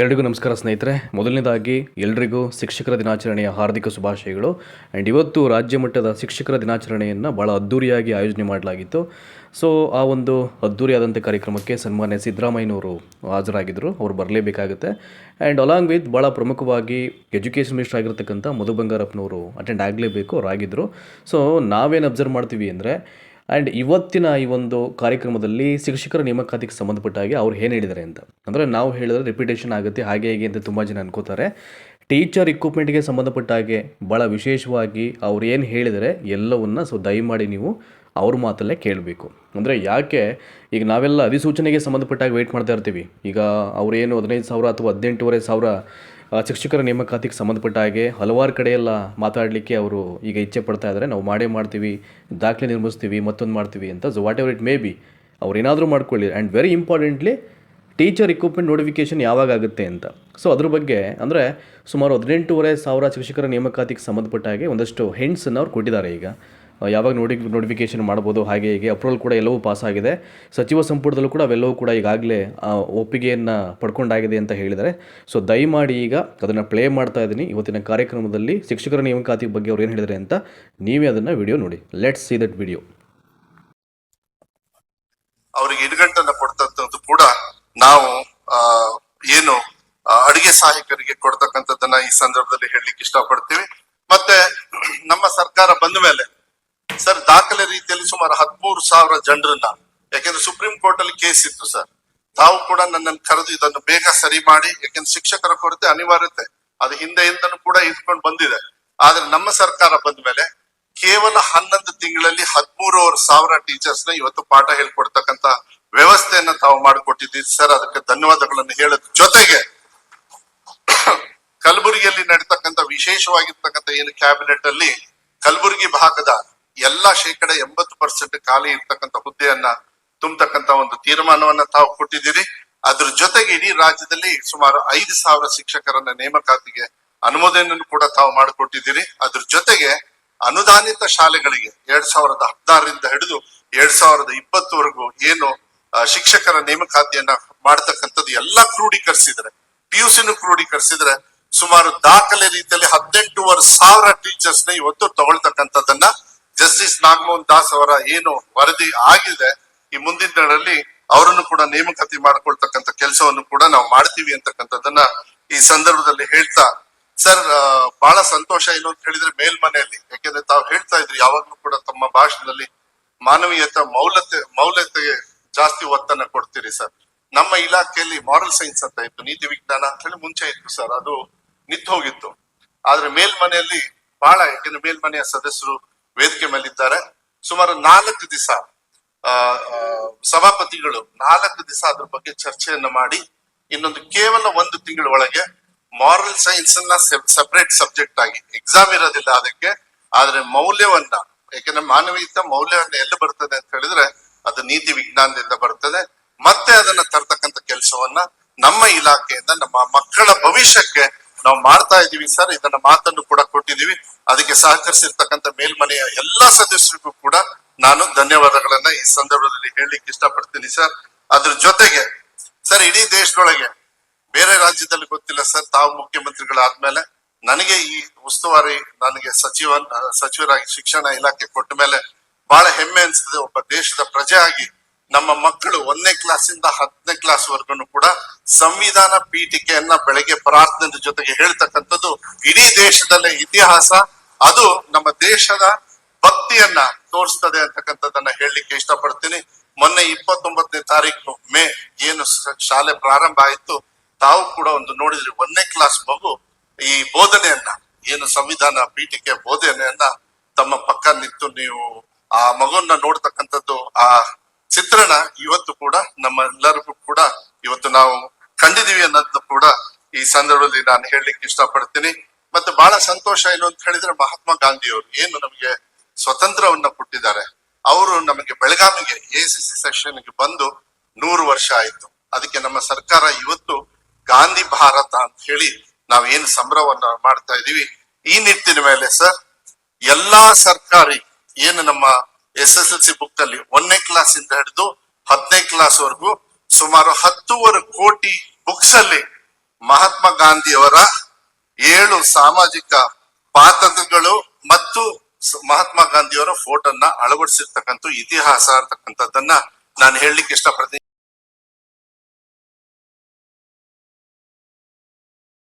ಎಲ್ರಿಗೂ ನಮಸ್ಕಾರ ಸ್ನೇಹಿತರೆ. ಮೊದಲನೇದಾಗಿ ಎಲ್ರಿಗೂ ಶಿಕ್ಷಕರ ದಿನಾಚರಣೆಯ ಹಾರ್ದಿಕ ಶುಭಾಶಯಗಳು. ಆ್ಯಂಡ್ ಇವತ್ತು ರಾಜ್ಯ ಮಟ್ಟದ ಶಿಕ್ಷಕರ ದಿನಾಚರಣೆಯನ್ನು ಭಾಳ ಅದ್ದೂರಿಯಾಗಿ ಆಯೋಜನೆ ಮಾಡಲಾಗಿತ್ತು. ಸೊ ಆ ಒಂದು ಅದ್ಧೂರಿಯಾದಂಥ ಕಾರ್ಯಕ್ರಮಕ್ಕೆ ಸನ್ಮಾನ್ಯ ಸಿದ್ದರಾಮಯ್ಯನವರು ಹಾಜರಾಗಿದ್ದರು ಅವರು ಬರಲೇಬೇಕಾಗುತ್ತೆ. ಆ್ಯಂಡ್ ಅಲಾಂಗ್ ವಿತ್ ಭಾಳ ಪ್ರಮುಖವಾಗಿ ಎಜುಕೇಷನ್ ಮಿನಿಸ್ಟರ್ ಆಗಿರ್ತಕ್ಕಂಥ ಮಧು ಬಂಗಾರಪ್ಪನವರು ಅಟೆಂಡ್ ಆಗಲೇಬೇಕು ಅವರಾಗಿದ್ದರು ಸೊ ನಾವೇನು ಅಬ್ಸರ್ವ್ ಮಾಡ್ತೀವಿ ಅಂದರೆ ಆ್ಯಂಡ್ ಇವತ್ತಿನ ಈ ಒಂದು ಕಾರ್ಯಕ್ರಮದಲ್ಲಿ ಶಿಕ್ಷಕರ ನೇಮಕಾತಿಗೆ ಸಂಬಂಧಪಟ್ಟ ಹಾಗೆ ಅವ್ರು ಏನು ಹೇಳಿದ್ದಾರೆ ಅಂತ? ಅಂದರೆ ನಾವು ಹೇಳಿದ್ರೆ ರಿಪಿಟೇಷನ್ ಆಗುತ್ತೆ, ಹಾಗೆ ಹೇಗೆ ಅಂತ ತುಂಬ ಜನ ಅನ್ಕೋತಾರೆ. ಟೀಚರ್ ಇಕ್ವಿಪ್ಮೆಂಟ್ಗೆ ಸಂಬಂಧಪಟ್ಟ ಹಾಗೆ ಭಾಳ ವಿಶೇಷವಾಗಿ ಅವ್ರು ಏನು ಹೇಳಿದರೆ ಎಲ್ಲವನ್ನ ಸೊ ದಯಮಾಡಿ ನೀವು ಅವ್ರ ಮಾತಲ್ಲೇ ಕೇಳಬೇಕು. ಅಂದರೆ ಯಾಕೆ ಈಗ ನಾವೆಲ್ಲ ಅಧಿಸೂಚನೆಗೆ ಸಂಬಂಧಪಟ್ಟಾಗ ವೆಯ್ಟ್ ಮಾಡ್ತಾ ಇರ್ತೀವಿ. ಈಗ ಅವ್ರೇನು ಹದಿನೈದು ಸಾವಿರ ಅಥವಾ ಹದಿನೆಂಟೂವರೆ ಸಾವಿರ ಶಿಕ್ಷಕರ ನೇಮಕಾತಿಗೆ ಸಂಬಂಧಪಟ್ಟ ಹಾಗೆ ಹಲವಾರು ಕಡೆಯೆಲ್ಲ ಮಾತಾಡಲಿಕ್ಕೆ ಅವರು ಈಗ ಇಚ್ಛೆ ಪಡ್ತಾ ಇದ್ದಾರೆ. ನಾವು ಮಾಡೇ ಮಾಡ್ತೀವಿ, ದಾಖಲೆ ನಿರ್ಮಿಸ್ತೀವಿ, ಮತ್ತೊಂದು ಮಾಡ್ತೀವಿ ಅಂತ so whatever it may be ಅವ್ರು ಏನಾದರೂ ಮಾಡ್ಕೊಳ್ಳಿ. And very importantly teacher equipment notification ಯಾವಾಗ ಆಗುತ್ತೆ ಅಂತ. ಸೊ ಅದ್ರ ಬಗ್ಗೆ ಅಂದರೆ ಸುಮಾರು ಹದಿನೆಂಟೂವರೆ ಸಾವಿರ ಶಿಕ್ಷಕರ ನೇಮಕಾತಿಗೆ ಸಂಬಂಧಪಟ್ಟ ಹಾಗೆ ಒಂದಷ್ಟು ಹೆಂಡ್ಸನ್ನು ಅವ್ರು ಕೊಟ್ಟಿದ್ದಾರೆ ಈಗ. ಯಾವಾಗ ನೋಡಿ ನೋಟಿಫಿಕೇಶನ್ ಮಾಡ್ಬೋದು, ಹಾಗೆ ಹೀಗೆ ಅಪ್ರೂವಲ್ ಕೂಡ ಎಲ್ಲವೂ ಪಾಸ್ ಆಗಿದೆ. ಸಚಿವ ಸಂಪುಟದಲ್ಲೂ ಕೂಡ ಅವೆಲ್ಲವೂ ಕೂಡ ಈಗಾಗಲೇ ಒಪ್ಪಿಗೆಯನ್ನು ಪಡ್ಕೊಂಡಾಗಿದೆ ಅಂತ ಹೇಳಿದ್ದಾರೆ. ಸೊ ದಯಮಾಡಿ ಈಗ ಅದನ್ನು ಪ್ಲೇ ಮಾಡ್ತಾ ಇದ್ದೀನಿ. ಇವತ್ತಿನ ಕಾರ್ಯಕ್ರಮದಲ್ಲಿ ಶಿಕ್ಷಕರ ನೇಮಕಾತಿ ಬಗ್ಗೆ ಅವ್ರು ಏನು ಹೇಳಿದ್ದಾರೆ ಅಂತ ನೀವೇ ಅದನ್ನು ವಿಡಿಯೋ ನೋಡಿ. ಲೆಟ್ಸ್ ಸಿ ದಟ್ ವಿಡಿಯೋ ಅವರಿಗೆ ಇಡುಗಂಟನ್ನ ಕೊಡ್ತಕ್ಕಂಥದ್ದು ಕೂಡ ನಾವು ಏನು ಅಡಿಗೆ ಸಹಾಯಕರಿಗೆ ಕೊಡ್ತಕ್ಕಂಥದ್ದನ್ನ ಈ ಸಂದರ್ಭದಲ್ಲಿ ಹೇಳಲಿಕ್ಕೆ ಇಷ್ಟಪಡ್ತೀವಿ. ಮತ್ತೆ, ನಮ್ಮ ಸರ್ಕಾರ ಬಂದ ಮೇಲೆ ಸರ್, ದಾಖಲೆ ರೀತಿಯಲ್ಲಿ ಸುಮಾರು ಹದಿಮೂರು ಸಾವಿರ ಜನರನ್ನ, ಯಾಕೆಂದ್ರೆ ಸುಪ್ರೀಂ ಕೋರ್ಟ್ ಅಲ್ಲಿ ಕೇಸ್ ಇತ್ತು ಸರ್. ತಾವು ಕೂಡ ನನ್ನನ್ನು ಕರೆದು ಇದನ್ನು ಬೇಗ ಸರಿ ಮಾಡಿ, ಯಾಕೆಂದ್ರೆ ಶಿಕ್ಷಕರ ಕೊರತೆ ಅನಿವಾರ್ಯತೆ. ಅದು ಹಿಂದೆಯಿಂದನೂ ಕೂಡ ಇಟ್ಕೊಂಡು ಬಂದಿದೆ. ಆದ್ರೆ ನಮ್ಮ ಸರ್ಕಾರ ಬಂದ ಮೇಲೆ ಕೇವಲ ಹನ್ನೊಂದು ತಿಂಗಳಲ್ಲಿ ಹದಿಮೂರುವರೆ ಸಾವಿರ ಟೀಚರ್ಸ್ನ ಇವತ್ತು ಪಾಠ ಹೇಳ್ಕೊಡ್ತಕ್ಕಂತ ವ್ಯವಸ್ಥೆಯನ್ನ ತಾವು ಮಾಡಿಕೊಟ್ಟಿದ್ದೀರಿ ಸರ್. ಅದಕ್ಕೆ ಧನ್ಯವಾದಗಳನ್ನು ಹೇಳೋದ್ರ ಜೊತೆಗೆ ಕಲಬುರಗಿಯಲ್ಲಿ ನಡೀತಕ್ಕಂಥ ವಿಶೇಷವಾಗಿರ್ತಕ್ಕಂಥ ಏನು ಕ್ಯಾಬಿನೆಟ್ ಅಲ್ಲಿ ಕಲಬುರಗಿ ಭಾಗದ ಎಲ್ಲಾ ಶೇಕಡ ಎಂಬತ್ತು ಪರ್ಸೆಂಟ್ ಖಾಲಿ ಇರ್ತಕ್ಕಂಥ ಹುದ್ದೆಯನ್ನ ತುಂಬತಕ್ಕಂತ ಒಂದು ತೀರ್ಮಾನವನ್ನ ತಾವು ಕೊಟ್ಟಿದ್ದೀರಿ. ಅದ್ರ ಜೊತೆಗೆ ಇಡೀ ರಾಜ್ಯದಲ್ಲಿ ಸುಮಾರು ಐದು ಸಾವಿರ ಶಿಕ್ಷಕರನ್ನ ನೇಮಕಾತಿಗೆ ಅನುಮೋದನೆಯನ್ನು ಕೂಡ ತಾವು ಮಾಡಿಕೊಟ್ಟಿದ್ದೀರಿ. ಅದ್ರ ಜೊತೆಗೆ ಅನುದಾನಿತ ಶಾಲೆಗಳಿಗೆ ಎರಡ್ ಸಾವಿರದ ಹದಿನಾರರಿಂದ ಹಿಡಿದು ಎರಡ್ ಸಾವಿರದ ಇಪ್ಪತ್ತವರೆಗೂ ಏನು ಶಿಕ್ಷಕರ ನೇಮಕಾತಿಯನ್ನ ಮಾಡ್ತಕ್ಕಂಥದ್ದು ಎಲ್ಲಾ ಕ್ರೋಢೀಕರಿಸಿದ್ರೆ ಪಿ ಯು ಸಿನೂ ಕ್ರೋಢೀಕರಿಸಿದ್ರೆ ಸುಮಾರು ದಾಖಲೆ ರೀತಿಯಲ್ಲಿ ಹದಿನೆಂಟೂವರೆ ಸಾವಿರ ಟೀಚರ್ಸ್ನ ಇವತ್ತು ತಗೊಳ್ತಕ್ಕಂಥದ್ದನ್ನ ಜಸ್ಟಿಸ್ ನಾಗಮೋಹನ್ ದಾಸ್ ಅವರ ಏನು ವರದಿ ಆಗಿದೆ ಈ ಮುಂದಿನ ದಿನಗಳಲ್ಲಿ ಅವರನ್ನು ಕೂಡ ನೇಮಕಾತಿ ಮಾಡ್ಕೊಳ್ತಕ್ಕಂಥ ಕೆಲಸವನ್ನು ಕೂಡ ನಾವು ಮಾಡ್ತೀವಿ ಅಂತಕ್ಕಂಥದ್ದನ್ನ ಈ ಸಂದರ್ಭದಲ್ಲಿ ಹೇಳ್ತಾ, ಸರ್ ಬಹಳ ಸಂತೋಷ ಏನು ಅಂತ ಹೇಳಿದ್ರೆ ಮೇಲ್ಮನೆಯಲ್ಲಿ. ಯಾಕೆಂದ್ರೆ ತಾವು ಹೇಳ್ತಾ ಇದ್ರಿ, ಯಾವಾಗ್ಲೂ ಕೂಡ ತಮ್ಮ ಭಾಷಣದಲ್ಲಿ ಮಾನವೀಯತೆ, ಮೌಲ್ಯತೆ, ಮೌಲ್ಯತೆಗೆ ಜಾಸ್ತಿ ಒತ್ತನ್ನ ಕೊಡ್ತೀರಿ, ಸರ್. ನಮ್ಮ ಇಲಾಖೆಯಲ್ಲಿ ಮಾರಲ್ ಸೈನ್ಸ್ ಅಂತ ಇತ್ತು, ನೀತಿ ವಿಜ್ಞಾನ ಅಂತ ಹೇಳಿ ಮುಂಚೆ ಇತ್ತು, ಸರ್. ಅದು ನಿಂತು ಹೋಗಿತ್ತು. ಆದ್ರೆ ಮೇಲ್ಮನೆಯಲ್ಲಿ ಬಹಳ, ಯಾಕೆಂದ್ರೆ ಮೇಲ್ಮನೆಯ ಸದಸ್ಯರು ವೇದಿಕೆ ಮೇಲಿದ್ದಾರೆ. ಸುಮಾರು ನಾಲ್ಕು ದಿವಸ ಸಭಾಪತಿಗಳು ನಾಲ್ಕು ದಿವಸ ಅದ್ರ ಬಗ್ಗೆ ಚರ್ಚೆಯನ್ನ ಮಾಡಿ, ಇನ್ನೊಂದು ಕೇವಲ ಒಂದು ತಿಂಗಳ ಒಳಗೆ ಮಾರಲ್ ಸೈನ್ಸ್ ಅನ್ನ ಸೆಪರೇಟ್ ಸಬ್ಜೆಕ್ಟ್ ಆಗಿ ಎಕ್ಸಾಮ್ ಇರೋದಿಲ್ಲ ಅದಕ್ಕೆ, ಆದ್ರೆ ಮೌಲ್ಯವನ್ನ, ಯಾಕೆಂದ್ರೆ ಮಾನವೀಯತ ಮೌಲ್ಯವನ್ನ ಎಲ್ಲಿ ಬರ್ತದೆ ಅಂತ ಹೇಳಿದ್ರೆ ಅದು ನೀತಿ ವಿಜ್ಞಾನದಿಂದ ಬರ್ತದೆ. ಮತ್ತೆ ಅದನ್ನ ತರ್ತಕ್ಕಂಥ ಕೆಲಸವನ್ನ ನಮ್ಮ ಇಲಾಖೆಯಿಂದ ನಮ್ಮ ಮಕ್ಕಳ ಭವಿಷ್ಯಕ್ಕೆ ನಾವು ಮಾಡ್ತಾ ಇದೀವಿ ಸರ್. ಇದನ್ನ ಮಾತನ್ನು ಕೂಡ ಕೊಟ್ಟಿದೀವಿ ಅದಕ್ಕೆ ಸಹಕರಿಸಿರ್ತಕ್ಕಂಥ ಮೇಲ್ಮನೆಯ ಎಲ್ಲಾ ಸದಸ್ಯರಿಗೂ ಕೂಡ ನಾನು ಧನ್ಯವಾದಗಳನ್ನ ಈ ಸಂದರ್ಭದಲ್ಲಿ ಹೇಳಲಿಕ್ಕೆ ಇಷ್ಟಪಡ್ತೀನಿ ಸರ್. ಅದ್ರ ಜೊತೆಗೆ ಸರ್, ಇಡೀ ದೇಶದೊಳಗೆ ಬೇರೆ ರಾಜ್ಯದಲ್ಲಿ ಗೊತ್ತಿಲ್ಲ ಸರ್, ತಾವು ಮುಖ್ಯಮಂತ್ರಿಗಳಾದ್ಮೇಲೆ ನನಗೆ ಈ ಉಸ್ತುವಾರಿ ನನಗೆ ಸಚಿವ ಸಚಿವರಾಗಿ ಶಿಕ್ಷಣ ಇಲಾಖೆ ಕೊಟ್ಟ ಮೇಲೆ ಬಹಳ ಹೆಮ್ಮೆ ಅನ್ಸ್ತದೆ. ಒಬ್ಬ ದೇಶದ ಪ್ರಜೆ ಆಗಿ ನಮ್ಮ ಮಕ್ಕಳು ಒಂದನೇ ಕ್ಲಾಸಿಂದ ಹತ್ತನೇ ಕ್ಲಾಸ್ ವರ್ಗನು ಕೂಡ ಸಂವಿಧಾನ ಪೀಠಿಕೆಯನ್ನ ಬೆಳಗ್ಗೆ ಪ್ರಾರ್ಥನೆ ಜೊತೆಗೆ ಹೇಳ್ತಕ್ಕಂಥದ್ದು ಇಡೀ ದೇಶದಲ್ಲೇ ಇತಿಹಾಸ. ಅದು ನಮ್ಮ ದೇಶದ ಭಕ್ತಿಯನ್ನ ತೋರಿಸ್ತದೆ ಅಂತಕ್ಕಂಥದ್ದನ್ನ ಹೇಳಲಿಕ್ಕೆ ಇಷ್ಟಪಡ್ತೀನಿ. ಮೊನ್ನೆ ಇಪ್ಪತ್ತೊಂಬತ್ತನೇ ತಾರೀಕು ಮೇ ಏನು ಶಾಲೆ ಪ್ರಾರಂಭ ಆಯಿತು, ತಾವು ಕೂಡ ಒಂದು ನೋಡಿದ್ರಿ, ಒಂದನೇ ಕ್ಲಾಸ್ ಮಗು ಈ ಬೋಧನೆಯನ್ನ, ಏನು ಸಂವಿಧಾನ ಪೀಠಿಕೆ ಬೋಧನೆಯನ್ನ ತಮ್ಮ ಪಕ್ಕ ನಿಂತು ನೀವು ಆ ಮಗುವನ್ನ ನೋಡ್ತಕ್ಕಂಥದ್ದು, ಆ ಚಿತ್ರಣ ಇವತ್ತು ಕೂಡ ನಮ್ಮೆಲ್ಲರಿಗೂ ಕೂಡ ಇವತ್ತು ನಾವು ಕಂಡಿದೀವಿ ಅನ್ನೋದು ಕೂಡ ಈ ಸಂದರ್ಭದಲ್ಲಿ ನಾನು ಹೇಳಲಿಕ್ಕೆ ಇಷ್ಟಪಡ್ತೀನಿ. ಮತ್ತೆ ಬಹಳ ಸಂತೋಷ ಏನು ಅಂತ ಹೇಳಿದ್ರೆ ಮಹಾತ್ಮ ಗಾಂಧಿ ಅವರು ಏನು ನಮಗೆ ಸ್ವತಂತ್ರವನ್ನ ಕೊಟ್ಟಿದ್ದಾರೆ. ಅವರು ನಮಗೆ ಬೆಳಗಾವಿಗೆ ಎ ಸಿ ಸಿ ಬಂದು ನೂರು ವರ್ಷ ಆಯ್ತು. ಅದಕ್ಕೆ ನಮ್ಮ ಸರ್ಕಾರ ಇವತ್ತು ಗಾಂಧಿ ಭಾರತ ಅಂತ ಹೇಳಿ ನಾವ್ ಏನ್ ಸಂಭ್ರಮವನ್ನ ಮಾಡ್ತಾ ಇದೀವಿ. ಈ ನಿಟ್ಟಿನ ಮೇಲೆ ಸರ್, ಎಲ್ಲಾ ಸರ್ಕಾರಿ, ಏನು ನಮ್ಮ S S L C book ಅಲ್ಲಿ ಒಂದನೇ ಕ್ಲಾಸ್ ಇಂದ ಹಿಡಿದು ಹತ್ತನೇ ಕ್ಲಾಸ್ ವರೆಗೂ ಸುಮಾರು ಹತ್ತೂವರೆ ಕೋಟಿ ಬುಕ್ಸ್ ಅಲ್ಲಿ ಮಹಾತ್ಮ ಗಾಂಧಿಯವರ ಏಳು ಸಾಮಾಜಿಕ ಪಾತ್ರಗಳು ಮತ್ತು ಮಹಾತ್ಮ ಗಾಂಧಿಯವರ ಫೋಟೋನ ಅಳವಡಿಸಿರ್ತಕ್ಕಂಥ ಇತಿಹಾಸ ಅಂತಕ್ಕಂಥದ್ದನ್ನ ನಾನು ಹೇಳಲಿಕ್ಕೆ ಇಷ್ಟಪಡ್ತೀನಿ.